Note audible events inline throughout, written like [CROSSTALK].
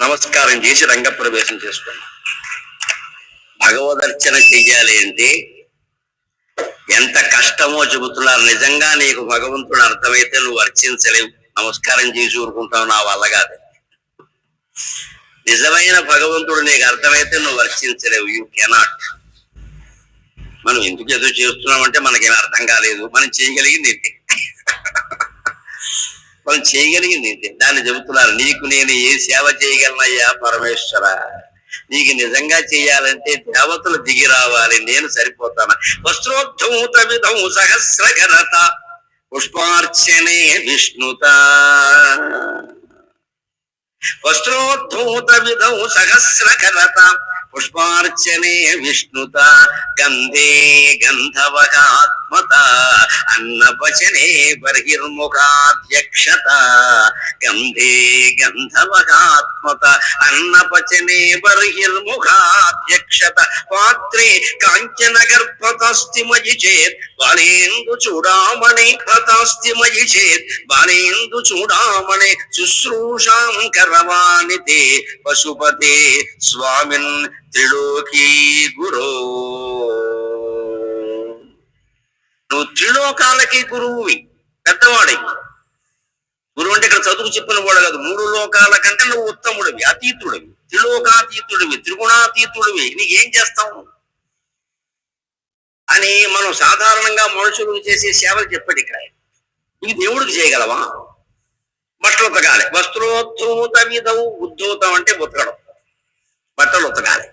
నమస్కారం చేసి రంగప్రవేశం చేసుకున్నాం. భగవదర్చన చెయ్యాలి అంటే ఎంత కష్టమో చెబుతున్నారు. నిజంగా నీకు భగవంతుడు అర్థమైతే నువ్వు అర్చించలేవు. నమస్కారం చేసి ఊరుకుంటావు నా వల్ల కాదు. నిజమైన భగవంతుడు నీకు అర్థమైతే నువ్వు అర్చించలేవు. యూ కెనాట్ మనం ఎందుకు ఏదో చేస్తున్నామంటే మనకేం అర్థం కాలేదు. మనం చేయగలిగింది ఏంటి? మనం చేయగలిగింది ఏంటి దాన్ని చెబుతున్నారు నీకు నేను ఏ సేవ చేయగలనయ్యా పరమేశ్వర? నీకు నిజంగా చేయాలంటే దేవతలు దిగి రావాలి నేను సరిపోతాను? వస్త్రోద్ధూత విధం సహస్రగరత పుష్పార్చనే విష్ణుత. వస్త్రోద్ధూత విధౌ సహస్రకరత పుష్పార్చనే విష్ణుత గంధే గంధవగాత్మత అన్నపచనే బహిర్ముఖాధ్యక్షత గంధే గంధవగాత్మత అన్నపచనే బహిర్ముఖాధ్యక్షత పాత్రే కాంచన గర్భతస్తిమజి చేత్ బాలేందు చూడామణి ప్రతాస్తి చేత్ బాలేందు చూడామణి శుశ్రూషాం కరవాణి తే పశుపతే స్వామిన్ త్రిలోకీ గురో. నువ్వు త్రిలోకాలకి గురువువి పెద్దవాడివి గురువు అంటే ఇక్కడ చదువు చెప్పిన వాడు కాదు. మూడు లోకాల కంటే నువ్వు ఉత్తముడివి అతీతుడివి. త్రిలోకాతీతుడివి త్రిగుణాతీతుడివి. నీకేం చేస్తావు? అని మనం సాధారణంగా మనుషులకు చేసే సేవలు చెప్పాడు ఇక్కడ. ఇది దేవుడికి చేయగలవా? బట్టలు ఉతకాలి. వస్త్రోద్ధూత విధవు ఉద్ధూతం అంటే ఉతకడం. బట్టలు ఉతకాలి.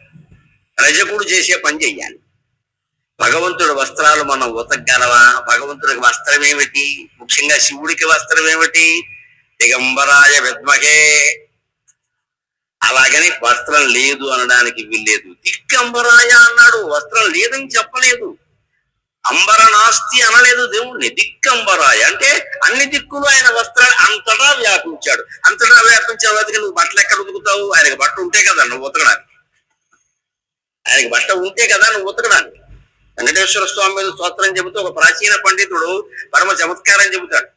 రజకుడు చేసే పని చెయ్యాలి. భగవంతుడి వస్త్రాలు మనం ఉతకగలవా? భగవంతుడికి వస్త్రం ఏమిటి? ముఖ్యంగా శివుడికి వస్త్రం ఏమిటి? దిగంబరాయ విద్మహే. అలాగని వస్త్రం లేదు అనడానికి వీల్లేదు. దిగంబరాయ అన్నాడు. వస్త్రం లేదని చెప్పలేదు. అంబర నాస్తి అనలేదు దేవుణ్ణి దిక్కంబరాయ. అంటే అన్ని దిక్కులు ఆయన వస్త్రాలు అంతటా వ్యాపించాడు. అంతటా వ్యాపించే వాటికి నువ్వు బట్టలు ఎక్కడ ఉతుకుతావు? ఆయనకి బట్ట ఉంటే కదా నువ్వు ఉతకడానికి. ఆయనకి బట్ట ఉంటే కదా నువ్వు ఉతకడానికి. వెంకటేశ్వర స్వామి మీద స్తోత్రం చెబుతూ ఒక ప్రాచీన పండితుడు పరమ చమత్కారం చెబుతాడు.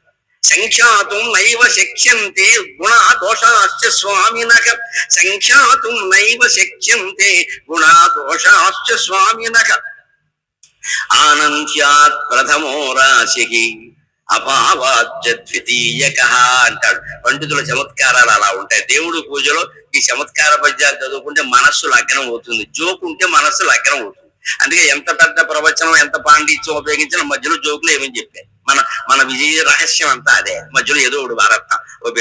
సంఖ్యాతుం నైవ శక్యంతే గుణ దోషాశ్చ స్వామినక. సంఖ్యాతుం నైవ శక్యంతే గుణ దోషాశ్చ స్వామినక. ఆనంత్యాత్ ప్రథమో రాశి. అపావాచ ద్వితీయక అంటాడు. పండితుల చమత్కారాలు అలా ఉంటాయి. దేవుడి పూజలో ఈ చమత్కార పద్యాలు చదువుకుంటే మనస్సు లగ్నం అవుతుంది. జోకు ఉంటే మనస్సు లగ్నం అవుతుంది. అందుకే ఎంత పెద్ద ప్రవచనం ఎంత పాండిత్యం ఉపయోగించిన మధ్యలో జోకులు ఏమని చెప్పారు మన మన విజయ రహస్యం అంతా అదే. మధ్యలో ఏదో ఒకటి వారత్తాం ఓ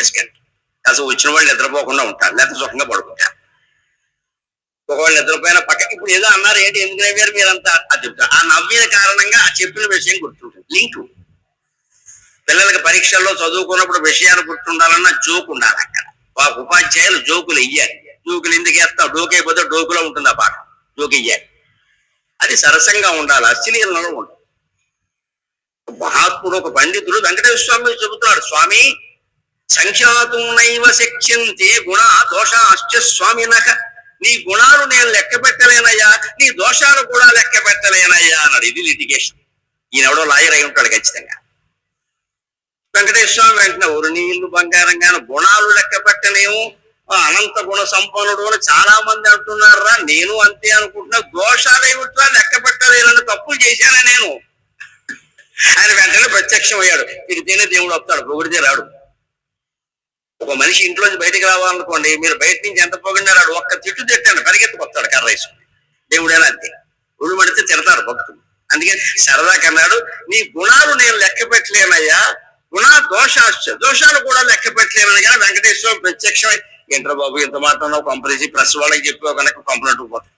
అసలు వచ్చిన వాళ్ళు నిద్రపోకుండా ఉంటారు. లేకపోతే సుఖంగా పడుకుంటారు. ఒకవేళ నిద్రపోయిన పక్కకి ఇప్పుడు ఏదో అన్నారు ఏంటి ఎందుకు నవ్వారు మీరంతా? అది చెప్తారు ఆ నవ్విన కారణంగా ఆ చెప్పిన విషయం గుర్తుంటుంది. లింక్ పిల్లలకి పరీక్షల్లో చదువుకున్నప్పుడు విషయాలు గుర్తుండాలన్నా జోకు ఉండాలి అక్కడ. వా ఉపాధ్యాయులు జోకులు ఇయ్యాలి. జోకులు ఎందుకు వేస్తావు? డోకే పోతే డోకులో ఉంటుంది ఆ పాఠం. జోకు ఇయ్యాలి. అది సరసంగా ఉండాలి. అశ్లీలంలో ఉండాలి. మహాత్ముడు ఒక పండితుడు వెంకటేశ్వర స్వామి చెబుతున్నాడు స్వామి సంఖ్యాతం నైవ శక్యంతే గుణ దోషాశ్చ స్వామినక నీ గుణాలు నేను లెక్క పెట్టలేనయ్యా నీ దోషాలు కూడా లెక్క పెట్టలేనయ్యా అన్నాడు. ఇది లిటిగేషన్ ఈయనెవడో లాయర్ అయి ఉంటాడు ఖచ్చితంగా. వెంకటేశ్వర స్వామి వెంటనే ఒరు నీళ్ళు బంగారంగాను గుణాలు లెక్క పెట్టలేము. అనంత గుణ సంపన్నుడు అని చాలా మంది అంటున్నారా. నేను అంతే అనుకుంటున్నా. దోషాలు ఏమిట్రా? లెక్క పెట్టలేనని తప్పులు చేశానా నేను. ఆయన వెంటనే ప్రత్యక్షం అయ్యాడు తిరిగితేనే దేవుడు వస్తాడు. పొగిడితే రాడు. ఒక మనిషి ఇంట్లోంచి బయటకు రావాలనుకోండి మీరు బయట నుంచి ఎంత పొగిడినా ఒక్క తిట్టు తిట్టాడు పరిగెత్తుకొస్తాడు కర్ర వేసుకుని. దేవుడేనా అంతే ఒళ్ళు పడితే తిడతాడు భక్తుడు అందుకే సరదా కన్నాడు నీ గుణాలు నేను లెక్క పెట్టలేనయ్యా గుణ దోషాశ్చ దోషాలు కూడా లెక్క పెట్టలేనని కానీ వెంకటేశ్వరం ప్రత్యక్షమై ఏంట్రా బాబు ఇంత మాత్రం కంపెనీ ప్రెస్ వాళ్ళకి చెప్పి కనుక కంప్లైంట్ పోతాను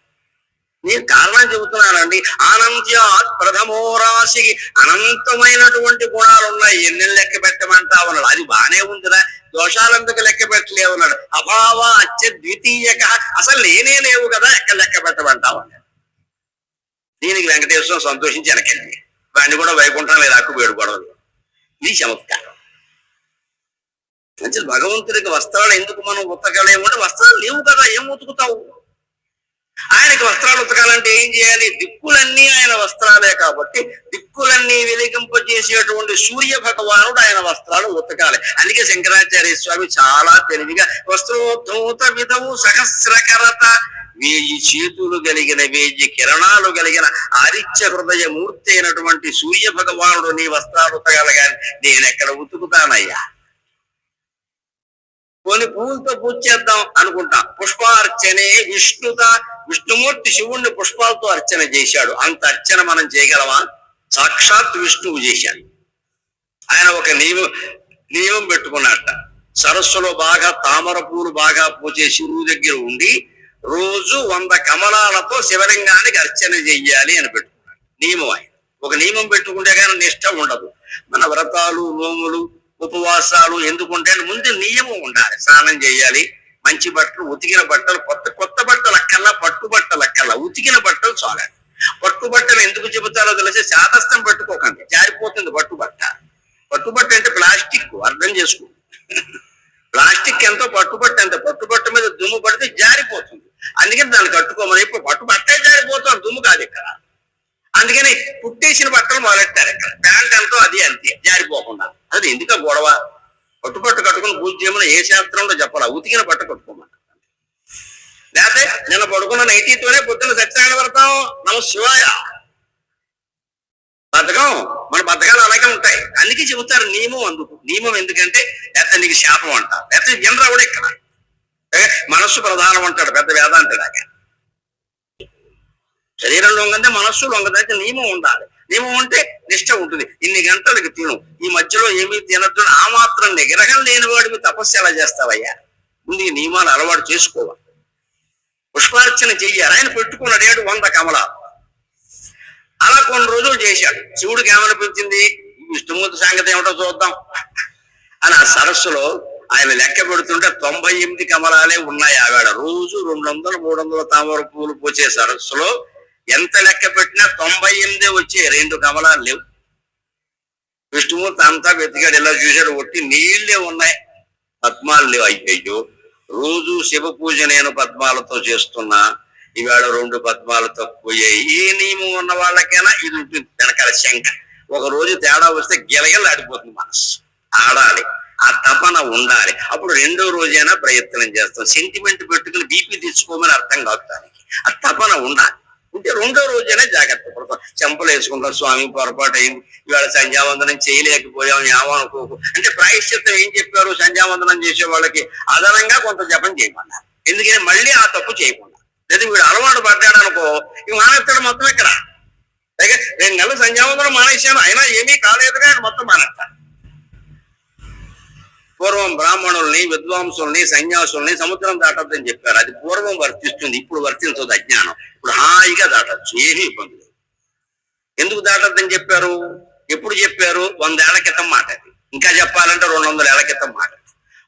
నేను కారణం చెబుతున్నానండి. అనంత్యాత్ ప్రథమో రాశికి అనంతమైనటువంటి గుణాలు ఉన్నాయి. ఎన్ని లెక్క పెట్టమంటావు అన్నాడు. అది బానే ఉందిరా. దోషాలందుకు లెక్క పెట్టలేవు అన్నాడు. అభావ అత్య ద్వితీయక. అసలు లేనే లేవు కదా. ఎక్కడ లెక్క పెట్టమంటావు అన్నాడు. దీనికి వెంకటేశ్వరం సంతోషించి వెనకెళ్ళి వాడిని కూడా వైకుంఠం లేదు అక్కు వేడుకోవడం గొడవలు. ఇది చమత్కారం. మంచిది. భగవంతుడికి వస్త్రాలు ఎందుకు మనం ఉతకలేము అంటే వస్త్రాలు లేవు కదా. ఏం ఉతుకుతావు? ఆయనకి వస్త్రాలు ఉతకాలంటే ఏం చేయాలి? దిక్కులన్నీ ఆయన వస్త్రాలే కాబట్టి దిక్కులన్నీ వెలిగింపజేసేటువంటి సూర్య భగవానుడు ఆయన వస్త్రాలు ఉతకాలి. అందుకే శంకరాచార్య స్వామి చాలా తెలివిగా వస్త్రోద్ధూత విధము సహస్రకరత. వేయి చేతులు కలిగిన వేయి కిరణాలు కలిగిన ఆదిత్య హృదయ మూర్తి అయినటువంటి సూర్య భగవానుడు నీ వస్త్రాలు ఉతకాలి కానీ నేను ఎక్కడ ఉతుకుతానయ్యా? కొన్ని పూలతో పూజ చేద్దాం అనుకుంటాం. పుష్పార్చనే విష్ణుత విష్ణుమూర్తి శివుణ్ణి పుష్పాలతో అర్చన చేశాడు. అంత అర్చన మనం చేయగలమా? సాక్షాత్ విష్ణువు చేశాడు. ఆయన ఒక నియమం నియమం పెట్టుకున్నట్ట సరస్సులో బాగా తామర పూలు బాగా పూజే శివుడు దగ్గర ఉండి రోజు వంద కమలాలతో శివలింగానికి అర్చన చెయ్యాలి అని పెట్టుకున్నాడు. నియమం ఆయన. ఒక నియమం పెట్టుకుంటే కానీ నిష్ట ఉండదు. మన వ్రతాలు నోములు ఉపవాసాలు ఎందుకుంటే ముందు నియమం ఉండాలి. స్నానం చేయాలి. మంచి బట్టలు ఉతికిన బట్టలు కొత్త కొత్త బట్టలక్కల్లా పట్టు బట్టలక్కల్లా ఉతికిన బట్టలు చాలండి పట్టు బట్టలు ఎందుకు చెబుతారో తెలిసి శాతస్థం పట్టుకోకండి. జారిపోతుంది పట్టు బట్ట. పట్టు బట్ట అంటే ప్లాస్టిక్ అర్థం చేసుకో. ప్లాస్టిక్ ఎంతో పట్టుబట్ట ఎంత? పట్టుబట్ట మీద దుమ్ము పడితే జారిపోతుంది. అందుకని దాన్ని కట్టుకోమని ఇప్పుడు పట్టు బట్టే జారిపోతుంది దుమ్ము కాదు ఇక్కడ. అందుకని పుట్టేసిన బట్టలు మొదలెట్టారు ఇక్కడ. ప్యాంట్ ఎంతో అది అంతే జారిపోకుండా. అది ఎందుక గొడవ? పట్టుపట్టు కట్టుకుని పూజ చేయమని ఏ శాస్త్రంలో చెప్పాలా? ఉతికిన పట్టు కట్టుకోమని. లేకపోతే నిన్న పడుకున్న నైటీతోనే పొద్దున్న సత్యనారాయణ వ్రతం నమ శివాయ. బతకం మన బతకాలు అలాగే ఉంటాయి. అందుకే చెబుతారు నియమం అందుకు. నియమం ఎందుకంటే లేకపోతే నీకు శాపం అంటారు. లేకపోతే వినరా కూడా ఇక్కడ? ఏ, మనస్సు ప్రధానం అంటాడు పెద్ద వేదాంతడాగా శరీరం లొంగంటే మనస్సు లొంగదంటే నియమం ఉండాలి. నీవు ఉంటే నిష్ట ఉంటుంది. ఇన్ని గంటలకు తిను. ఈ మధ్యలో ఏమీ తినట్టు ఆ మాత్రం నిగ్రహం లేని వాడివి తపస్సు ఎలా చేస్తావయ్యా? ముందు ఈ నియమాలు అలవాటు చేసుకోవాలి పుష్పార్చన చెయ్యాలి ఆయన పెట్టుకున్నాడు. ఏడు వంద కమలాలు అలా కొన్ని రోజులు చేశాడు. శివుడికి ఏమనిపించింది? విష్ణుమూర్తి సంగతి ఏమిటో చూద్దాం. అని ఆ సరస్సులో ఆయన లెక్క పెడుతుంటే తొంభై ఎనిమిది కమలాలే ఉన్నాయి ఆవిడ? రోజు రెండు వందలు మూడు వందల తామర పూలు పోసే సరస్సులో ఎంత లెక్క పెట్టినా తొంభై ఎనిమిదే వచ్చే రెండు కమలాలు లేవు. విష్ణుమూర్తి అంతా వెతికాడు ఇలా చూశాడు ఒట్టి నీళ్ళే ఉన్నాయి. పద్మాలు లేవు. అయ్యో రోజు శివ పూజ నేను పద్మాలతో చేస్తున్నా. ఈవేళ రెండు పద్మాలు తక్కువయ్యాయి. ఏ నియమం ఉన్న వాళ్ళకైనా ఇది ఉంటుంది. వెనకాల శంక ఒక రోజు తేడా వస్తే గిలగిల ఆడిపోతుంది మనసు ఆడాలి. ఆ తపన ఉండాలి. అప్పుడు రెండో రోజైనా ప్రయత్నం చేస్తాం. సెంటిమెంట్ పెట్టుకుని బీపీ తెచ్చుకోమని అర్థం కాదు దానికి. ఆ తపన ఉండాలి. ఉంటే రెండో రోజైనా జాగ్రత్త పడతాం. చెంపలు వేసుకుంటాం స్వామి పొరపాటు అయింది. ఇవాళ సంధ్యావందనం చేయలేకపోయాం ఏమనుకోకు అంటే ప్రాయశ్చిత్తం ఏం చెప్పారు? సంధ్యావందనం చేసే వాళ్ళకి అదనంగా కొంత జపం చేయమన్నారు. ఎందుకని? మళ్ళీ ఆ తప్పు చేయకుండా లేదా వీడు అలవాటు పడ్డాడు అనుకో ఇక మానేస్తాడు మొత్తం ఇక్కడ అయితే రెండు నెలలు సంధ్యావందనం మానేశాను అయినా ఏమీ కాలేదుగా మొత్తం మానేస్తాడు. పూర్వం బ్రాహ్మణుల్ని విద్వాంసుల్ని సన్యాసుల్ని సముద్రం దాటొద్దని చెప్పారు. అది పూర్వం వర్తిస్తుంది ఇప్పుడు వర్తించదు అజ్ఞానం. ఇప్పుడు హాయిగా దాటచ్చు ఏమీ ఇబ్బంది లేదు. ఎందుకు దాటొద్దని చెప్పారు? ఎప్పుడు చెప్పారు? వందేళ్ళ క్రితం మాట అది. ఇంకా చెప్పాలంటే రెండు వందల ఏళ్ళ క్రితం మాట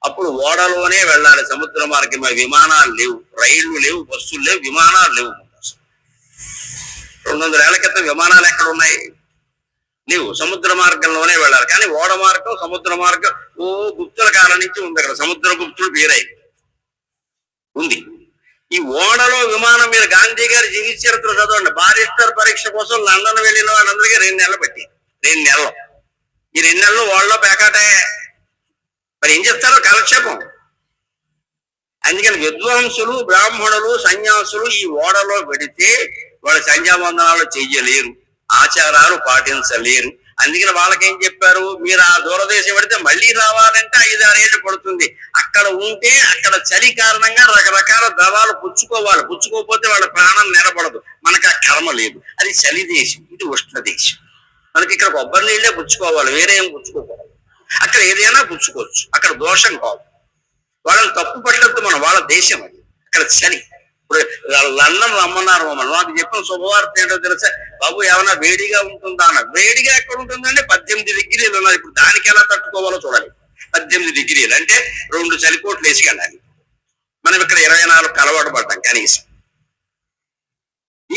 అప్పుడు ఓడలోనే వెళ్ళాలి సముద్ర మార్గం విమానాలు లేవు రైళ్ళు లేవు బస్సులు లేవు విమానాలు లేవు. రెండు వందల ఏళ్ళ క్రితం విమానాలు ఎక్కడ ఉన్నాయి? నీవు సముద్ర మార్గంలోనే వెళ్ళాలి. కానీ ఓడ మార్గం సముద్ర మార్గం ఓ గుప్తుల కాలం నుంచి ఉంది అక్కడ. సముద్ర గుప్తుడు పేరై ఉంది. ఈ ఓడలో విమానం మీద గాంధీ గారి జీవిత చరిత్ర చదవండి. బారిస్టర్ పరీక్ష కోసం లండన్ వెళ్ళిన వాళ్ళందరికీ రెండు నెలలు పట్టి రెండు నెలలు. ఈ రెండు నెలలు వాళ్ళలో పేకాటే మరి ఏం చెప్తారో కాలక్షేపం? అందుకని విద్వాంసులు బ్రాహ్మణులు సన్యాసులు ఈ ఓడలో పెడితే వాళ్ళు సంధ్యావందనాలు చెయ్యలేరు ఆచారాలు పాటించలేరు. అందుకని వాళ్ళకేం చెప్పారు? మీరు ఆ దూరదేశం పెడితే మళ్ళీ రావాలంటే ఐదారేళ్ళు పడుతుంది. అక్కడ ఉంటే అక్కడ చలి కారణంగా రకరకాల ద్రవాలు పుచ్చుకోవాలి. పుచ్చుకోకపోతే వాళ్ళ ప్రాణం నిలబడదు. మనకు ఆ కర్మ లేదు. అది చలి దేశం. ఇది ఉష్ణ దేశం. మనకి ఇక్కడ కొబ్బరి నీళ్ళే పుచ్చుకోవాలి. వేరే ఏం పుచ్చుకోకూడదు. అక్కడ ఏదైనా పుచ్చుకోవచ్చు. అక్కడ దోషం కాదు. వాళ్ళని తప్పు పట్టద్దు మనం. వాళ్ళ దేశం అది. అక్కడ చలి. ఇప్పుడు లండన్ రమ్మన్నారు మమ్మల్ని. నాకు చెప్పిన శుభవార్త ఏంటో తెలుసా? బాబు ఏమైనా వేడిగా ఉంటుందా అన్న. వేడిగా ఎక్కడ ఉంటుందంటే పద్దెనిమిది డిగ్రీలు ఉన్నారు. ఇప్పుడు దానికి ఎలా తట్టుకోవాలో చూడాలి. పద్దెనిమిది డిగ్రీలు. అంటే రెండు చలికోట్లు వేసుకెళ్ళాలి. మనం ఇక్కడ ఇరవై నాలుగు కలవాటు పడ్డాం కనీసం.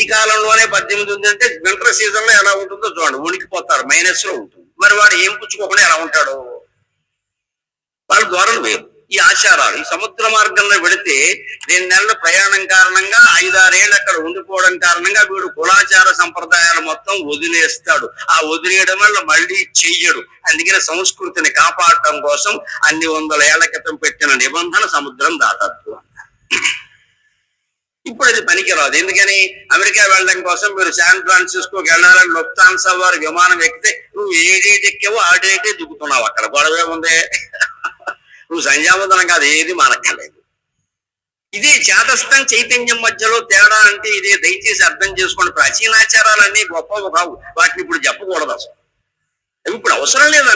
ఈ కాలంలోనే పద్దెనిమిది ఉందంటే వింటర్ సీజన్లో ఎలా ఉంటుందో చూడండి. ఉనికిపోతారు మైనస్లో ఉంటుంది. మరి వాడు ఏం పుచ్చుకోకుండా ఎలా ఉంటాడు? వాళ్ళ ధోరణి వేరు. ఈ ఆచారాలు. ఈ సముద్ర మార్గంలో పెడితే రెండు నెలల ప్రయాణం కారణంగా ఐదారేళ్ళు అక్కడ ఉండిపోవడం కారణంగా వీడు కులాచార సంప్రదాయాలు మొత్తం వదిలేస్తాడు. ఆ వదిలేయడం వల్ల మళ్ళీ చెయ్యడు. అందుకని సంస్కృతిని కాపాడటం కోసం అన్ని వందల ఏళ్ళ క్రితం పెట్టిన నిబంధన సముద్రం దాతత్వం ఇప్పుడు అది పనికిరాదు. ఎందుకని? అమెరికా వెళ్ళడం కోసం మీరు శాన్ ఫ్రాన్సిస్కోకి వెళ్ళాలని లుఫ్తాన్సా వారి విమానం ఎక్కితే నువ్వు ఏ డేట్ ఎక్కావో దిగుతున్నావు. అక్కడ గొడవే ఉందే. నువ్వు సంధ్యావందనం కాదు ఏది మానక్కర్లేదు. ఇదే చేతస్థం చైతన్యం మధ్యలో తేడా అంటే ఇదే దయచేసి అర్థం చేసుకోండి. ప్రాచీనాచారాలన్నీ గొప్పవి కావు వాటిని ఇప్పుడు చెప్పకూడదు అసలు. అవి ఇప్పుడు అవసరం లేదు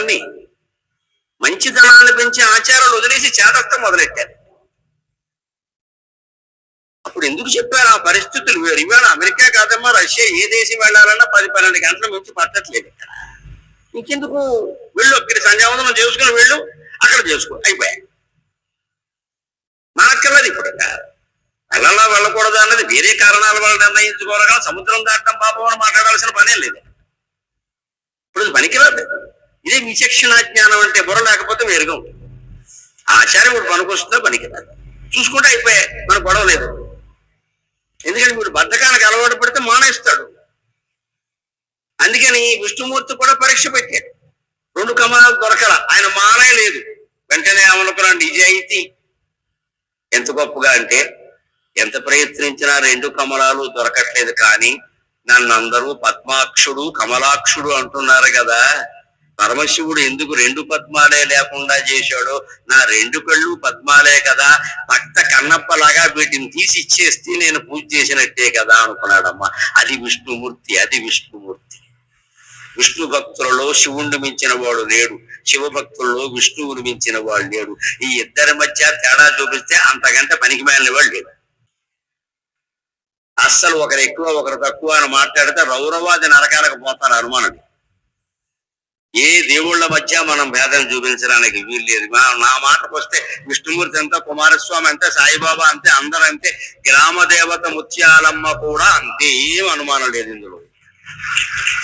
మంచితనాన్ని పెంచే ఆచారాలు వదిలేసి చేతస్థం మొదలెట్టారు. అప్పుడు ఎందుకు చెప్పారు? ఆ పరిస్థితులు వేరు. ఇవాళ అమెరికా కాదమ్మా రష్యా ఏ దేశం వెళ్ళాలన్నా పది పన్నెండు గంటల మించి పట్టట్లేదు ఇక్కడ. ఇంకెందుకు? వెళ్ళు ఇక్కడ సంధ్యావందనం చేసుకుని వెళ్ళు. అక్కడ చేసుకో అయిపోయాయి. మనక్కర్లేదు ఇప్పుడు వెళ్ళాలా వెళ్ళకూడదు అన్నది వేరే కారణాల వల్ల నిర్ణయించుకోవాలి సముద్రం దాటడం పాపం అని మాట్లాడాల్సిన పనే లేదు. ఇప్పుడు ఇది పనికిరాదు. ఇదే విచక్షణ జ్ఞానం అంటే బుర్ర లేకపోతే వేరుగా ఉంటుంది. ఆ ఆచారం ఇప్పుడు పనికొస్తుందో పనికిరాదు. చూసుకుంటే అయిపోయాయి మనకు గొడవ లేదు. ఎందుకంటే వీడు బద్ధకానికి అలవాటు పడితే మానేస్తాడు. అందుకని విష్ణుమూర్తి కూడా పరీక్ష పెట్టాడు. రెండు కమలాలు దొరకల. ఆయన మానే లేదు. వెంటనే ఏమనుకున్నాడు నిజాయితీ. ఎంత గొప్పగా అంటే ఎంత ప్రయత్నించినా రెండు కమలాలు దొరకట్లేదు కానీ నన్ను అందరూ పద్మాక్షుడు కమలాక్షుడు అంటున్నారు కదా. పరమశివుడు ఎందుకు రెండు పద్మాలే లేకుండా చేశాడు నా రెండు కళ్ళు పద్మాలే కదా. భక్త కన్నప్పలాగా వీటిని తీసి ఇచ్చేస్తే నేను పూజ చేసినట్టే కదా అనుకున్నాడమ్మా. అది విష్ణుమూర్తి అది విష్ణుమూర్తి. విష్ణు భక్తులలో శివుణ్ణి మించిన వాడు లేడు. శివభక్తులలో విష్ణువుని మించిన వాడు లేడు. ఈ ఇద్దరి మధ్య తేడా చూపిస్తే అంతకంటే పనికి మేలిన వాడు లేడు. అస్సలు ఒకరు ఎక్కువ ఒకరు తక్కువ అని మాట్లాడితే రౌరవాది నరకాలకు పోతారు అనుమానం ఏ దేవుళ్ళ మధ్య మనం భేదం చూపించడానికి వీల్లేదు లేదు. నా మాటకు వస్తే విష్ణుమూర్తి అంతా కుమారస్వామి అంతే సాయిబాబా అంతే అందరూ అంతే గ్రామ దేవత ముత్యాలమ్మ కూడా అంతే ఏం అనుమానం లేదు ఇందులో.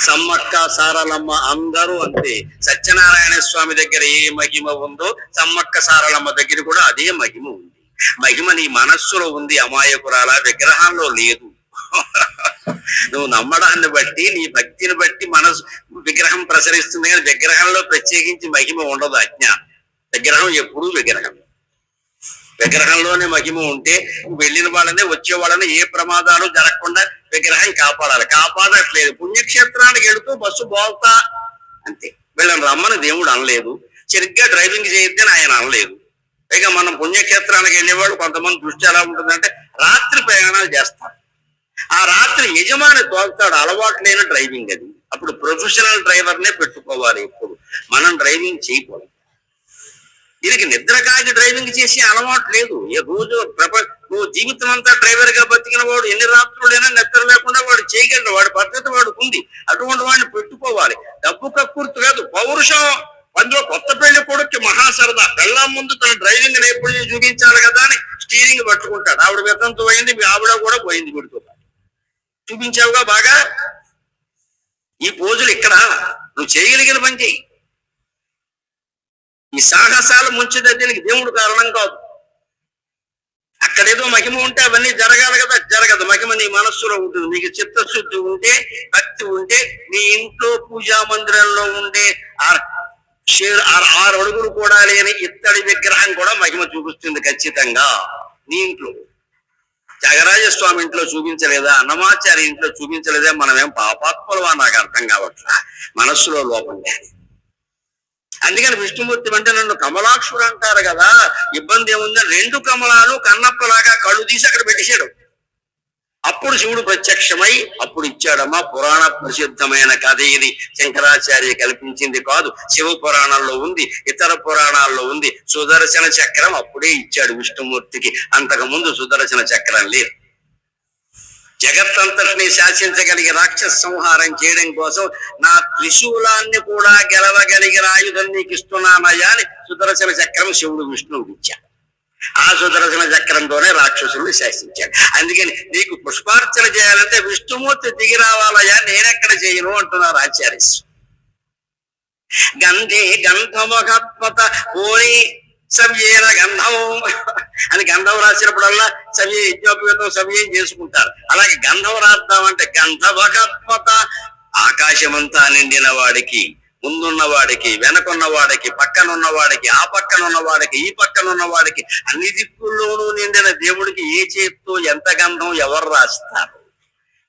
సమ్మక్క సారలమ్మ అందరూ అంతే. సత్యనారాయణ స్వామి దగ్గర ఏ మహిమ ఉందో సమ్మక్క సారలమ్మ దగ్గర కూడా అదే మహిమ ఉంది. మహిమ నీ మనస్సులో ఉంది అమాయకురాల విగ్రహంలో లేదు. నువ్వు నమ్మడాన్ని బట్టి నీ భక్తిని బట్టి మనసు విగ్రహం ప్రసరిస్తుంది కానీ విగ్రహంలో ప్రత్యేకించి మహిమ ఉండదు అజ్ఞానం విగ్రహం ఎప్పుడూ విగ్రహం. విగ్రహంలోనే మహిమ ఉంటే వెళ్ళిన వాళ్ళని వచ్చే వాళ్ళని ఏ ప్రమాదాలు జరగకుండా విగ్రహం కాపాడాలి. కాపాడట్లేదు. పుణ్యక్షేత్రానికి వెళుతూ బస్సు బోల్తా అంతే. వీళ్ళని రమ్మని దేవుడు అనలేదు. సరిగ్గా డ్రైవింగ్ చేయొద్దని ఆయన అనలేదు. పైగా మనం పుణ్యక్షేత్రానికి వెళ్ళేవాళ్ళు కొంతమంది దృష్టి ఎలా ఉంటుందంటే రాత్రి ప్రయాణాలు చేస్తారు. ఆ రాత్రి యజమాని తోలుతాడు. అలవాటు లేని డ్రైవింగ్ అది. అప్పుడు ప్రొఫెషనల్ డ్రైవర్ నే పెట్టుకోవాలి ఎప్పుడు. మనం డ్రైవింగ్ చేయకూడదు. దీనికి నిద్ర కాగి డ్రైవింగ్ చేసే అలవాటు లేదు. ఏ రోజు ప్రపంచ నువ్వు జీవితం అంతా డ్రైవర్గా బతికిన వాడు ఎన్ని రాత్రులైనా నిద్ర లేకుండా వాడు చేయగలడు వాడి భద్రత వాడు ఉంది. అటువంటి వాడిని పెట్టుకోవాలి. డబ్బు కక్కుర్తి కాదు పౌరుషం. అందులో కొత్త పెళ్ళి కొడుక్కి మహా సరదా ముందు తన డ్రైవింగ్ నైపుణ్యం చూపించాలి కదా అని స్టీరింగ్ పట్టుకుంటాడు. ఆవిడ వితంతు పోయింది మీ ఆవిడ కూడా పోయింది వీడితో చూపించావుగా బాగా? ఈ పోజులు ఇక్కడ. నువ్వు చేయగలిగిన పని చెయ్యి. ఈ సాహసాలు ముంచేది దీనికి దేవుడు కారణం కాదు. అక్కడేదో మహిమ ఉంటే అవన్నీ జరగాలి కదా? జరగదు. మహిమ నీ మనస్సులో ఉంటుంది. నీకు చిత్తశుద్ధి ఉంటే భక్తి ఉంటే నీ ఇంట్లో పూజా మందిరంలో ఉండే ఆరు ఆరు అడుగులు కూడా లేని ఇత్తడి విగ్రహం కూడా మహిమ చూపిస్తుంది ఖచ్చితంగా. నీ ఇంట్లో. త్యాగరాజ స్వామి ఇంట్లో చూపించలేదా? అన్నమాచారి ఇంట్లో చూపించలేదా? మనమేం పాపాత్మలు నాకు అర్థం కావట్లా. మనస్సులో లోపం లేదు. అందుకని విష్ణుమూర్తి అంటే నన్ను కమలాక్షుడు అంటారు కదా. ఇబ్బంది ఏముంది? రెండు కమలాలు కన్నప్పలాగా కళ్ళు తీసి అక్కడ పెట్టేశాడు. అప్పుడు శివుడు ప్రత్యక్షమై అప్పుడు ఇచ్చాడమ్మా పురాణ ప్రసిద్ధమైన కథ ఇది. శంకరాచార్య కల్పించింది కాదు. శివ పురాణంలో ఉంది ఇతర పురాణాల్లో ఉంది. సుదర్శన చక్రం అప్పుడే ఇచ్చాడు విష్ణుమూర్తికి. అంతకు ముందు సుదర్శన చక్రం లేదు. జగత్తంతటిని శాసించగలిగి రాక్షస సంహారం చేయడం కోసం నా త్రిశూలాన్ని కూడా గెలవగలిగిన ఆయుధం నీకు ఇస్తున్నానయ్యా అని సుదర్శన చక్రం శివుడు విష్ణువుకి ఇచ్చాడు. ఆ సుదర్శన చక్రంతోనే రాక్షసులు శాసించాడు. అందుకని నీకు పుష్పార్చన చేయాలంటే విష్ణుమూర్తి దిగి రావాలయ్యా నేనెక్కడ చేయను అంటున్నారు ఆచార్య గంధే గంధమగత్మత పోని సవ్యేన గంధం. అని గంధం రాసినప్పుడల్లా సవ్య యజ్ఞోపేతం సవ్యం చేసుకుంటారు. అలాగే గంధం రాద్దాం అంటే గంధవగత్మత ఆకాశమంతా నిండిన వాడికి ముందున్న వాడికి వెనకున్న వాడికి పక్కనున్న వాడికి ఆ పక్కనున్న వాడికి ఈ పక్కనున్న వాడికి అన్ని దిక్కుల్లోనూ నిండిన దేవుడికి ఏ చేత్తో ఎంత గంధం ఎవరు రాస్తారు?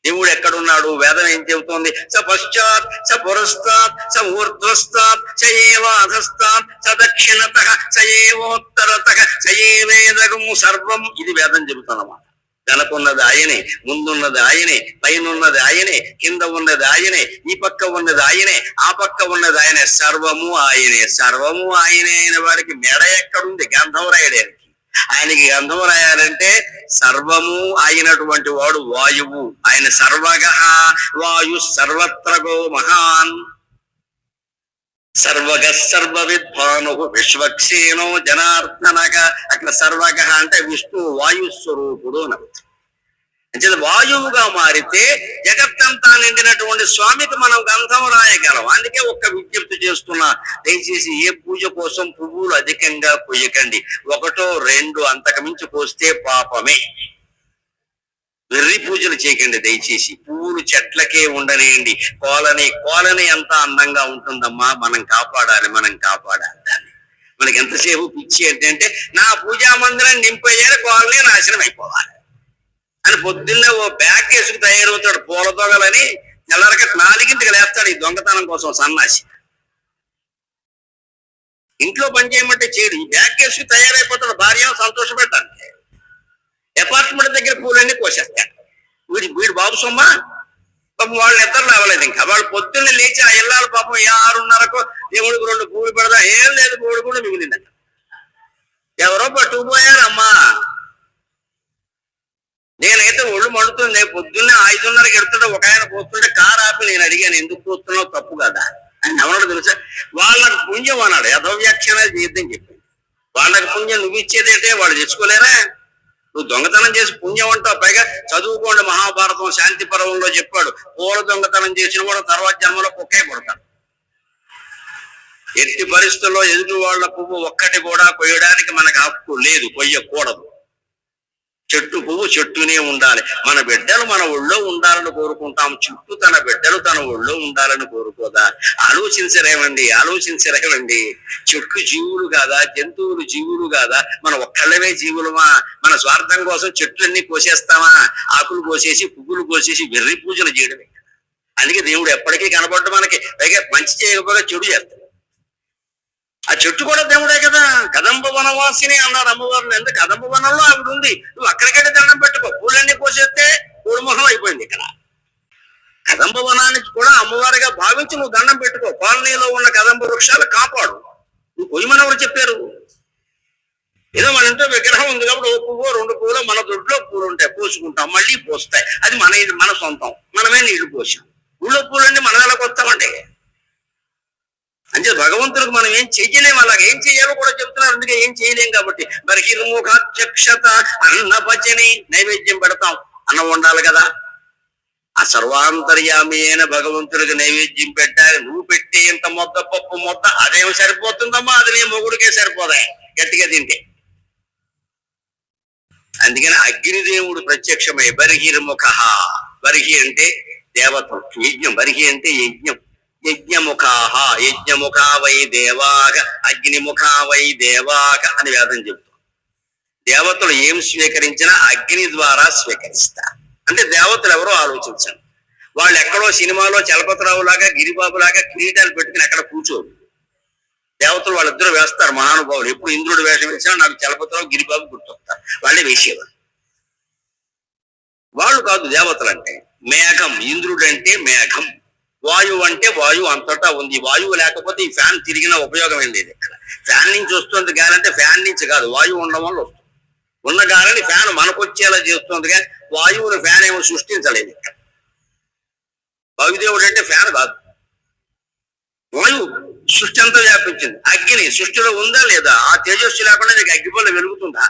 దేవుడు ఎక్కడున్నాడు? వేదం ఏం చెబుతోంది? స పశ్చాత్ స పురస్తాత్ స ఊర్ధ్వస్తాత్ స ఏవాధస్తాత్ స దక్షిణత స ఏవోత్తరత స ఏవేదగము సర్వం. ఇది వేదం చెబుతుందన్నమాట వెనకున్నది ఆయనే ముందున్నది ఆయనే పైనున్నది ఆయనే కింద ఉన్నది ఆయనే ఈ పక్క ఉన్నది ఆయనే ఆ పక్క ఉన్నది ఆయనే సర్వము ఆయనే సర్వము ఆయనే అయిన వాడికి మెడ ఎక్కడుంది? గంధం రాయడానికి. ఆయనకి గంధం రాయాలంటే సర్వము అయినటువంటి వాడు వాయువు. ఆయన సర్వగ వాయు సర్వత్రగో మహాన్. సర్వగ సర్వ విద్వాను విశ్వక్షేణో జనార్దనగ. అక్కడ సర్వగ అంటే విష్ణు వాయు స్వరూపుడు అని అర్థం. వాయువుగా మారితే జగత్తంతా నిండినటువంటి స్వామికి మనం గంధం రాయగలం. అందుకే ఒక్క విజ్ఞప్తి చేస్తున్నా దయచేసి ఏ పూజ కోసం పువ్వులు అధికంగా కొయ్యకండి. ఒకటో రెండు అంతకుమించి పోస్తే పాపమే. వెర్రి పూజలు చేయకండి దయచేసి. పువ్వులు చెట్లకే ఉండనేయండి. కోలని కోలని ఎంత అందంగా ఉంటుందమ్మా. మనం కాపాడాలి మనం కాపాడాలి దాన్ని. మనకి ఎంతసేపు పిచ్చి ఏంటంటే నా పూజా మందిరం నింపయ్యారు కోలని నాశనం అయిపోవాలి అని పొద్దున్నే ఓ బ్యాగ్ వేసుకు తయారవుతాడు పూల దొంగలని తెల్లరక నాలుగింటికి లేస్తాడు ఈ దొంగతనం కోసం సన్నాసి. ఇంట్లో పని చేయమంటే చేయడు. ఈ బ్యాగ్ వేసుకు తయారైపోతాడు భార్య సంతోషపెట్టాలి అపార్ట్మెంట్ దగ్గర పూలన్నీ కోసేస్తాడు వీడి వీడి బాబు సొమ్మ? పాపం వాళ్ళు ఇద్దరు రావలేదు ఇంకా. వాళ్ళు పొద్దున్నే లేచి ఆ ఇల్లాలు పాపం ఏ ఆరున్నరకు దేవుడికి రెండు పూలు పెడదా ఏం లేదు పూడు కూడా మిగిలిందంట. ఎవరో పట్టుకుపోయారమ్మా. నేనైతే ఒళ్ళు మండుతుంది. పొద్దున్నే ఐదున్నరకి ఎడుతుంటే ఒక ఆయన పోతుంటే కారు ఆపి నేను అడిగాను ఎందుకు పోతున్నావు? తప్పు కదా. అని ఎవరో తెలుసా? వాళ్ళకి పుణ్యం అన్నాడు. యథవ్యాఖ్యాన చేయొద్దని చెప్పింది. వాళ్ళకి పుణ్యం నువ్వు ఇచ్చేదేంటే వాళ్ళు తెచ్చుకోలేరా నువ్వు దొంగతనం చేసి పుణ్యం అంటావు. పైగా చదువుకోండి మహాభారతం శాంతి పర్వంలో చెప్పాడు. పూల దొంగతనం చేసిన కూడా తర్వాత జన్మలో కుక్కే పడతాడు ఎట్టి పరిస్థితుల్లో ఎదుటి వాళ్ళ పువ్వు ఒక్కటి కూడా కొయ్యడానికి మనకు హక్కు లేదు. కొయ్యకూడదు. చెట్టు పువ్వు చెట్టునే ఉండాలి. మన బిడ్డలు మన ఒళ్ళో ఉండాలని కోరుకుంటాం. చుట్టూ తన బిడ్డలు తన ఒళ్ళో ఉండాలని కోరుకోదా? ఆలోచించరేమండి ఆలోచించరేమండి చెట్టు జీవులు కాదా? జంతువులు జీవులు కాదా? మన ఒక్కళ్ళమే జీవులమా? మన స్వార్థం కోసం చెట్లన్నీ కోసేస్తామా? ఆకులు కోసేసి పువ్వులు కోసేసి వెర్రి పూజలు చేయడమే అందుకే దేవుడు ఎప్పటికీ కనబడ్డ మనకి. పైగా మంచి చేయకపోగా చెడు చేస్తాడు. ఆ చెట్టు కూడా దేవుడే కదా. కదంబ వనవాసిని అన్నారు అమ్మవారిని ఎంత కదంబ వనంలో ఆవిడ ఉంది. నువ్వు అక్కడికైతే దండం పెట్టుకో. పూలన్నీ పోసేస్తే పూలమోహం అయిపోయింది ఇక్కడ. కదంబ వనానికి కూడా అమ్మవారిగా భావించి నువ్వు దండం పెట్టుకో. కాలనీలో ఉన్న కదంబ వృక్షాలు కాపాడు. నువ్వు కొయ్యమనవరు చెప్పారు? ఏదో మన ఇంట్లో విగ్రహం ఉంది కాబట్టి ఓ పువ్వు రెండు పువ్వులు మన దొడ్లో పూలు ఉంటాయి. పోసుకుంటాం. మళ్ళీ పోస్తాయి. అది మన ఇది మన సొంతం. మనమే నీళ్ళు పోసాం. ఊళ్ళో పూలన్నీ మన నెలకు వస్తామండి అంటే భగవంతుడికి మనం ఏం చెయ్యలేము అలాగే ఏం చెయ్యాలో కూడా చెప్తున్నారు. అందుకే ఏం చేయలేం కాబట్టి. బహిర్ముఖాధ్యక్షత అన్నపచని నైవేద్యం పెడతాం. అన్నం ఉండాలి కదా. ఆ సర్వాంతర్యామి అయిన భగవంతుడికి నైవేద్యం పెట్టాలి. నువ్వు పెట్టే ఇంత మొద్ద పప్పు మొద్ద అదేం సరిపోతుందమ్మా? అది నీ మొగుడికే సరిపోదా? గట్టిగా తింటే. అందుకని అగ్నిదేవుడు ప్రత్యక్షమై బరిహిర్ముఖ. బరిహి అంటే దేవత యజ్ఞం. బరిహి అంటే యజ్ఞం. యజ్ఞముఖాహ యజ్ఞముఖా వై దేవాక అగ్నిముఖా వై దేవాక అని వేదం చెబుతుంది. దేవతలు ఏం స్వీకరించినా అగ్ని ద్వారా స్వీకరిస్తారు. అంటే దేవతలు ఎవరో ఆలోచించండి వాళ్ళు ఎక్కడో సినిమాలో చలపతిరావు లాగా గిరిబాబు లాగా కిరీటాలు పెట్టుకుని ఎక్కడ కూర్చోరు. దేవతలు వాళ్ళిద్దరూ వేస్తారు మహానుభావులు. ఎప్పుడు ఇంద్రుడు వేషం వేసినా నాకు చలపతిరావు గిరిబాబు గుర్తొస్తారు. వాళ్ళే వేసేవారు. వాళ్ళు కాదు దేవతలు అంటే మేఘం. ఇంద్రుడు అంటే మేఘం. వాయువు అంటే వాయువు అంతటా ఉంది. వాయువు లేకపోతే ఈ ఫ్యాన్ తిరిగిన ఉపయోగం ఏం లేదు ఇక్కడ. ఫ్యాన్ నుంచి వస్తుంది గాలి అంటే ఫ్యాన్ నుంచి కాదు వాయువు ఉండడం వల్ల వస్తుంది. ఉన్న గాలిని ఫ్యాన్ మనకొచ్చేలా చేస్తుంది కానీ వాయువుని ఫ్యాన్ ఏమో సృష్టించలేదు ఇక్కడ. భవిదేవుడు అంటే ఫ్యాన్ కాదు. వాయువు సృష్టి అంతా వ్యాపించింది. అగ్ని సృష్టిలో ఉందా లేదా? ఆ తేజస్సు లేకుండా నీకు అగ్గిపొల్ల వెలుగుతుందా?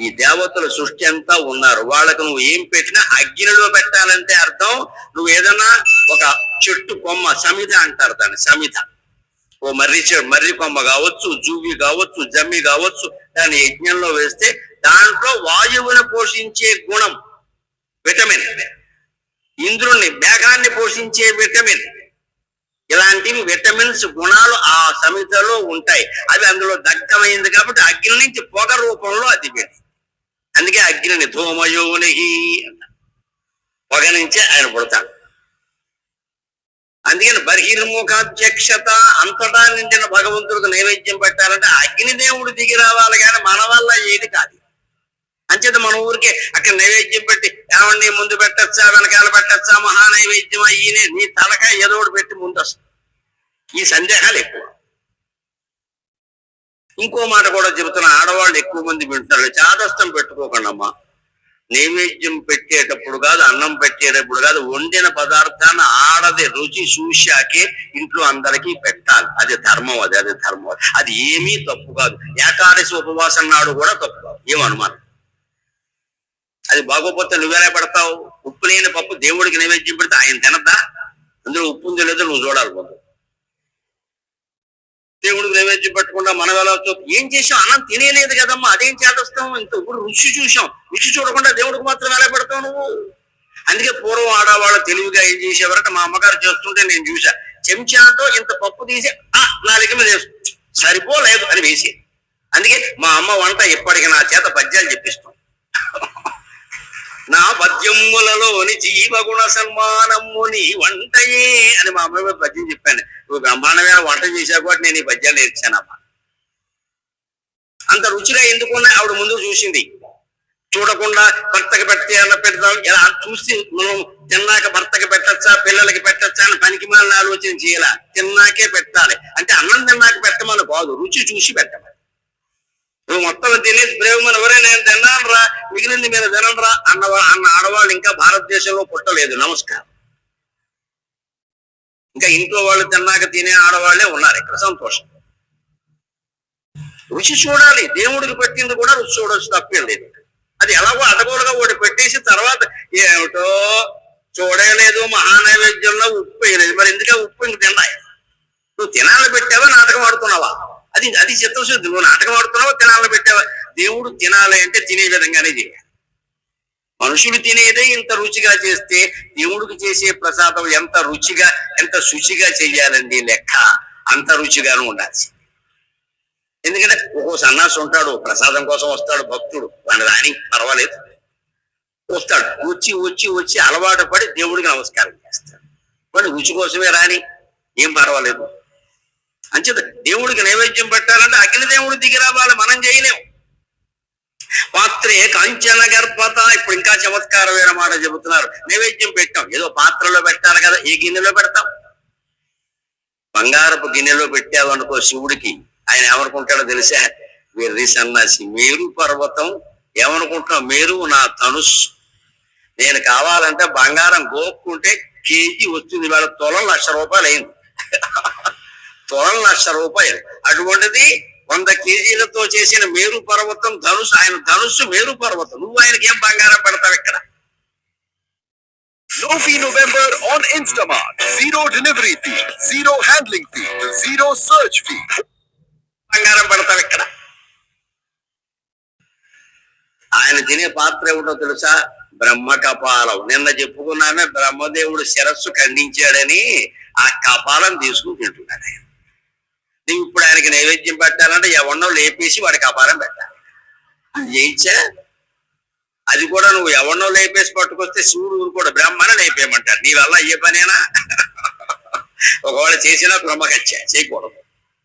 ఈ దేవతల సృష్టి అంతా ఉన్నారు. వాళ్ళకు నువ్వు ఏం పెట్టినా అగ్నిలో పెట్టాలంటే అర్థం నువ్వు ఏదైనా ఒక చెట్టు కొమ్మ సమిత అంటారు దాన్ని సమిత ఓ మర్రి చె- మర్రి కొమ్మ కావచ్చు జూవి కావచ్చు జమ్మి కావచ్చు దాన్ని యజ్ఞంలో వేస్తే దాంట్లో వాయువుని పోషించే గుణం విటమిన్. ఇంద్రుణ్ణి మేఘాన్ని పోషించే విటమిన్. ఇలాంటివి విటమిన్స్ గుణాలు ఆ సమితలో ఉంటాయి. అవి అందులో దగ్ధమైంది కాబట్టి అగ్ని నుంచి పొగ రూపంలో అది వెళ్ళి అందుకే అగ్నిని ధూమయోనిహి పొగ నుంచే ఆయన పుడతాడు. అందుకని బహిర్ముఖాధ్యక్షత అంతటా నిండిన భగవంతుడికి నైవేద్యం పెట్టాలంటే అగ్నిదేవుడు దిగి రావాలి కానీ మన వల్ల ఏది కాదు. అంచేత మన ఊరికే అక్కడ నైవేద్యం పెట్టి ఏమండి ముందు పెట్టచ్చా వెనకాల పెట్టచ్చా మహా నైవేద్యం అయ్యి నీ తలకాయ ఏదోడు ఒకటి పెట్టి ముందు వస్తుంది. ఈ సందేహాలు ఎక్కువ. ఇంకో మాట కూడా చెబుతున్నా ఆడవాళ్ళు ఎక్కువ మంది వింటున్నారు. చాదస్తం పెట్టుకోకండమ్మా నైవేద్యం పెట్టేటప్పుడు కాదు అన్నం పెట్టేటప్పుడు కాదు వండిన పదార్థాన్ని ఆడది రుచి చూశాకే ఇంట్లో అందరికీ పెట్టాలి. అది ధర్మం అది అది ధర్మం. అది ఏమీ తప్పు కాదు. ఏకాదశి ఉపవాసం నాడు కూడా తప్పు కాదు. ఏమనుమానం అది బాగోపోతే నువ్వేలా పెడతావు? ఉప్పు లేని పప్పు దేవుడికి నైవేద్యం పెడితే ఆయన తినద్దా? అందులో ఉప్పు ఉందో లేదో నువ్వు చూడాలి దేవుడు దేవుడికి నైవేద్యం పెట్టకుండా మనం ఎలా చూ- ఏం చేసాం అన్నం తినేలేదు కదమ్మా. అదేం చేస్తాం ఇంత ఇప్పుడు రుచి చూసాం రుచి చూడకుండా దేవుడికి మాత్రం ఎలా పెడతావు నువ్వు? అందుకే పూర్వం ఆడవాళ్ళు తెలివిగా ఏం చేసేవారంటే మా అమ్మగారు చేస్తుంటే నేను చూసా చెంచాతో ఇంత పప్పు తీసి ఆ నాలుగు మీద వేసు సరిపోలేదు అని వేసి. అందుకే మా అమ్మ వంట ఇప్పటికి నా చేత పద్యాలు చెప్పిస్తాం. నా పద్యములలోని జీవగుణ సన్మానము నీ వంటయే అని మా అమ్మ పద్యం చెప్పాను. నువ్వు బ్రహ్మాండమైన వంట చేశావు కాబట్టి నేను ఈ పద్యాలు నేర్చానమ్మా. అంత రుచిగా ఎందుకున్నా ఆవిడ ముందు చూసింది. చూడకుండా భర్తకి పెడితే అన్న పెడతాం ఇలా చూసి మనం తిన్నాక భర్తకి పెట్టచ్చా పిల్లలకి పెట్టచ్చా అని పనికి మాలిన ఆలోచన చేయాల? తిన్నాకే పెట్టాలి. అంటే అన్నం తిన్నాక పెట్టమని కాదు రుచి చూసి పెట్టమని. నువ్వు మొత్తం తినేసి ప్రేమ ఎవరైనా నేను తిన్నాను రా మిగిలింది మీరు తినండి రా అన్న అన్న ఆడవాళ్ళు ఇంకా భారతదేశంలో పుట్టలేదు. నమస్కారం. ఇంకా ఇంట్లో వాళ్ళు తిన్నాక తినే ఆడవాళ్ళే ఉన్నారు ఇక్కడ. సంతోషం. రుచి చూడాలి. దేవుడికి పెట్టింది కూడా రుచి చూడొచ్చు తప్పేం లేదు. అది ఎలాగో అడగోలుగా ఒకటి పెట్టేసి తర్వాత ఏమిటో చూడలేదు మహానైవేద్యంలో ఉప్పు వేయలేదు. మరి ఎందుకే ఉప్పు ఇంక తిన్నాయి నువ్వు తినాలని పెట్టావా నాటకం ఆడుతున్నావా? అది అది చిత్తశుద్ధి. నువ్వు నాటకం ఆడుతున్నావా తినాలని పెట్టావా? దేవుడు తినాలి అంటే తినే విధంగానే చేయాలి. మనుషులు తినేదే ఇంత రుచిగా చేస్తే దేవుడికి చేసే ప్రసాదం ఎంత రుచిగా ఎంత శుచిగా చెయ్యాలండి లెక్క? అంత రుచిగాను ఉండాల్సి ఎందుకంటే ఒక్కో సన్నాసి ఉంటాడు ప్రసాదం కోసం వస్తాడు భక్తుడు. వాడిని రాని పర్వాలేదు. వస్తాడు. వచ్చి వచ్చి వచ్చి అలవాటు పడి దేవుడికి నమస్కారం చేస్తాడు. వాడు రుచి కోసమే రాని ఏం పర్వాలేదు. అంచేత దేవుడికి నైవేద్యం పెట్టాలంటే అగ్నిదేవుడు దిగి రావాలి. మనం చేయలేం. పాత్రే కాంచన గర్భత. ఇప్పుడు ఇంకా చమత్కారమైన మాట చెబుతున్నారు. నైవేద్యం పెట్టాం. ఏదో పాత్రలో పెట్టాలి కదా ఏ గిన్నెలో పెడతాం? బంగారపు గిన్నెలో పెట్టావు అనుకో శివుడికి. ఆయన ఏమనుకుంటాడో తెలుసా? వెర్రి సన్నాసి మేరు పర్వతం. ఏమనుకుంటున్నావు? మేరు నా ధనుస్సు. నేను కావాలంటే బంగారం గోక్కుంటే కేజీ వచ్చింది వాళ్ళ తొలం లక్ష రూపాయలు అయింది [LAUGHS] తొలం లక్ష రూపాయలు. అటువంటిది వంద కేజీలతో చేసిన మేరు పర్వతం ధనుసు ఆయన ధనుస్సు మేరు పర్వతం. నువ్వు ఆయనకి ఏం బంగారం పెడతావు ఇక్కడ? No fee November on Instamart. Zero delivery fee, zero handling fee, zero search fee. బంగారం పెడతావు ఇక్కడ? ఆయన తినే పాత్ర ఏమిటో తెలుసా? బ్రహ్మ కపాలం. నిన్న చెప్పుకున్నామే బ్రహ్మదేవుడు శిరస్సు ఖండించాడని ఆ కపాలం తీసుకుని తింటున్నాడు ఆయన. నువ్వు ఇప్పుడు ఆయనకి నైవేద్యం పెట్టాలంటే ఎవరినో లేపేసి వాడి కపాలం పెట్టాలి. అది. చేయించా అది కూడా నువ్వు ఎవరినో లేపేసి పట్టుకొస్తే శివుడు కూడా బ్రహ్మను లేపేయమంటారు నీ వల్ల అయ్యే పనేనా? ఒకవేళ చేసినా బ్రహ్మహత్య చేయకూడదు.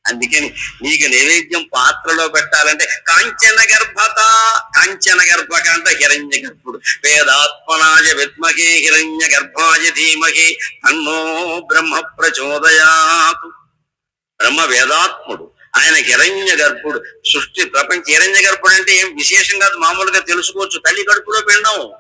అందుకని నీకు నైవేద్యం పాత్రలో పెట్టాలంటే కాంచన గర్భత కాంచన గర్భక అంటే హిరణ్య గర్భుడు. వేదాత్మనాయ విద్మహే హిరణ్య గర్భాయ ధీమహి. అన్నో బ్రహ్మ ప్రచోదయాతు. బ్రహ్మ వేదాత్ముడు ఆయన హిరణ్య గర్భుడు సృష్టి ప్రపంచ హిరణ్య గర్భుడు అంటే ఏం విశేషం కాదు మామూలుగా తెలుసుకోవచ్చు. తల్లి కడుపులో పిండం.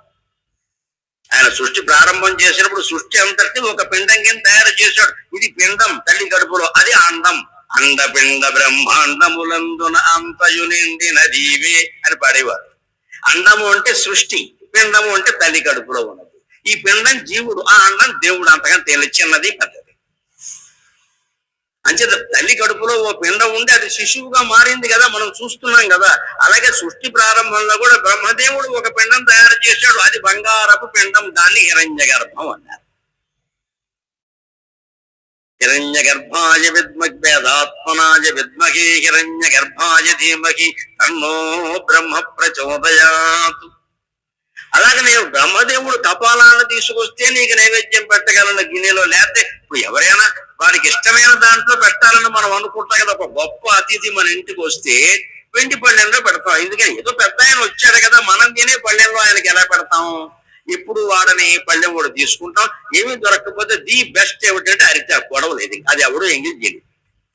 ఆయన సృష్టి ప్రారంభం చేసినప్పుడు సృష్టి అంతటిని ఒక పిండం కింద తయారు చేశాడు. ఇది పిండం తల్లి కడుపులో అది అండం అండపిండ బ్రహ్మాండములందున అంతయు నిండిన అని పాడేవారు. అండము అంటే సృష్టి పిండము అంటే తల్లి కడుపులో ఉన్నది. ఈ పిండం జీవుడు ఆ అండం దేవుడు అంతగా తేలి చిన్నది పెద్దది. అంచేత తల్లి కడుపులో ఓ పిండం ఉండి అది శిశువుగా మారింది కదా మనం చూస్తున్నాం కదా. అలాగే సృష్టి ప్రారంభంలో కూడా బ్రహ్మదేవుడు ఒక పిండం తయారు చేశాడు. అది బంగారపు పిండం దాన్ని హిరణ్య గర్భం అన్నారు. హిరణ్య గర్భాయ విద్మక్ వేదాత్మనాయ విద్మహి హిరణ్య గర్భాయ ధీమహి తన్నో బ్రహ్మ ప్రచోదయాతు. అలాగే నేను బ్రహ్మదేవుడు కపాలాన్ని తీసుకొస్తే నీకు నైవేద్యం పెట్టగలను గిన్నెలో లేకపోతే ఇప్పుడు ఎవరైనా వారికి ఇష్టమైన దాంట్లో పెట్టాలని మనం అనుకుంటాం కదా ఒక గొప్ప అతిథి మన ఇంటికి వస్తే వెండి పళ్ళెంలో పెడతాం. ఎందుకని? ఏదో పెద్ద ఆయన వచ్చాడు కదా మనం తినే పళ్ళెంలో ఆయనకి ఎలా పెడతాం? ఇప్పుడు వాడని పళ్ళెం కూడా తీసుకుంటాం. ఏమీ దొరకకపోతే ది బెస్ట్ ఏమిటంటే అరిటాకు. గొడవ లేదు. అది ఎవడో ఎంగేజ్ చేయదు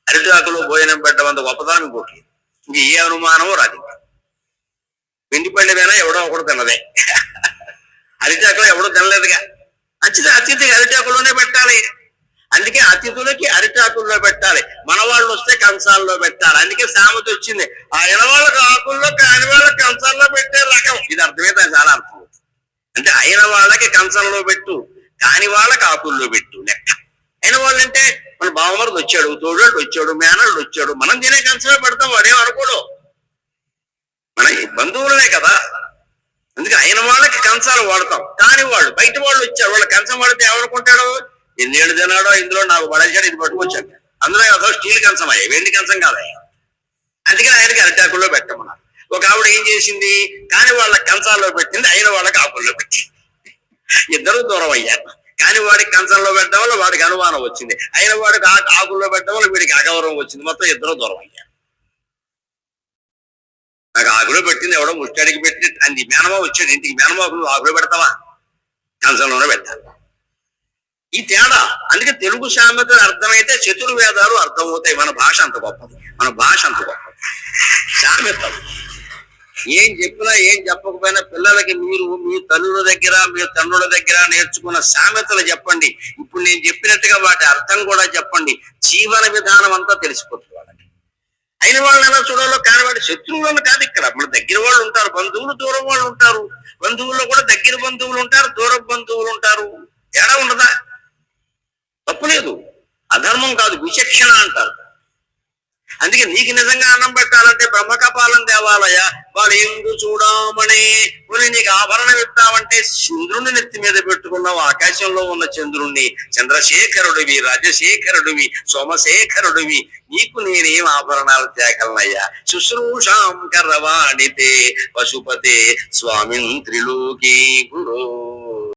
అరిటాకులో భోజనం పెట్టడం అంత ఇంకోటి లేదు. ఇంక ఏ అనుమానమో రాదు వెండి పళ్ళెమైనా? ఎవడో ఒకడు తినదే. అరిటాకులో ఎవడో తినలేదుగా. మంచిది అతిథికి అరిటాకులోనే పెట్టాలి. అందుకే అతిథులకి అరిటాకుల్లో పెట్టాలి. మన వాళ్ళు వస్తే కంచాల్లో పెట్టాలి. అందుకే సామెత వచ్చింది. ఆయన వాళ్ళకి ఆకుల్లో కాని వాళ్ళకి కంచాల్లో పెట్టే రకం. ఇది అర్థమైతే చాలా అర్థం అంటే అయిన వాళ్ళకి కంచంలో పెట్టు కాని వాళ్ళకి ఆకుల్లో పెట్టు లెక్క. అయిన వాళ్ళంటే మన బావమరుడు వచ్చాడు తోడు వచ్చాడు మేనల్డ్ వచ్చాడు. మనం తినే కంచంలో పెడతాం వాడేం అనుకోడు. మన బంధువులనే కదా. అందుకే అయిన వాళ్ళకి కంచాలు వాడతాం. కాని వాళ్ళు బయట వాళ్ళు వచ్చారు వాళ్ళ కంచం వాడితే ఏమనుకుంటాడు? ఎన్నేళ్ళు తిన్నాడో ఇందులో నాకు పడేసాడు ఇది పట్టుకొచ్చాడు. అందులో ఒక స్టీల్ కంచం అయ్యా వెండి కంచం కాదయ్యా అందుకని ఆయనకి అరిటాకుల్లో పెట్టమన్నారు. ఒక ఆవిడ ఏం చేసింది? కాని వాళ్ళ కంచాల్లో పెట్టింది అయిన వాళ్ళకి ఆకుల్లో పెట్టింది. ఇద్దరు దూరం అయ్యారు కాని వాడికి కంచంలో పెట్టడం వల్ల వాడికి అనుమానం వచ్చింది. అయిన వాడికి ఆ- ఆకుల్లో పెట్టడం వల్ల వీడికి అగౌరవం వచ్చింది. మొత్తం ఇద్దరు దూరం అయ్యారు నాకు ఆకులో పెట్టింది ఎవడో ముష్టాడికి పెట్టి అంది. మేనమా వచ్చాడు ఇంటికి మేనమా ఆకులో పెడతావా? కంచంలోనే పెట్టాలి. ఈ తేడా. అందుకే తెలుగు సామెతలు అర్థమైతే చతుర్వేదాలు అర్థమవుతాయి. మన భాష అంత గొప్పది. మన భాష అంత గొప్పది. సామెతలు. ఏం చెప్పినా ఏం చెప్పకపోయినా పిల్లలకి మీరు మీ తల్లుల దగ్గర మీ తండ్రుల దగ్గర నేర్చుకున్న సామెతలు చెప్పండి. ఇప్పుడు నేను చెప్పినట్టుగా వాటి అర్థం కూడా చెప్పండి. జీవన విధానం అంతా తెలిసిపోతుంది వాళ్ళకి. అయిన వాళ్ళని ఎలా చూడాలో కాని వాడి శత్రువులను కాదు ఇక్కడ. మన దగ్గర వాళ్ళు ఉంటారు. బంధువులు దూరం వాళ్ళు ఉంటారు. బంధువుల్లో కూడా దగ్గర బంధువులు ఉంటారు దూర బంధువులు ఉంటారు. తేడా ఉండదా? తప్పు లేదు. అధర్మం కాదు విచక్షణ అంటారు. అందుకే నీకు నిజంగా అన్నం పెట్టాలంటే బ్రహ్మకపాలం దేవాలయ. వాళ్ళు ఎందు చూడమని పోనీ నీకు ఆభరణం ఇద్దామంటే చంద్రుని నెత్తి మీద పెట్టుకున్నావు. ఆకాశంలో ఉన్న చంద్రుణ్ణి చంద్రశేఖరుడివి రాజశేఖరుడివి సోమశేఖరుడివి. నీకు నేనేం ఆభరణాలు తేగలనయ్యా? శుశ్రూషాం కర్రవాణితే పశుపతే స్వామిన్ త్రిలోకీ గురో.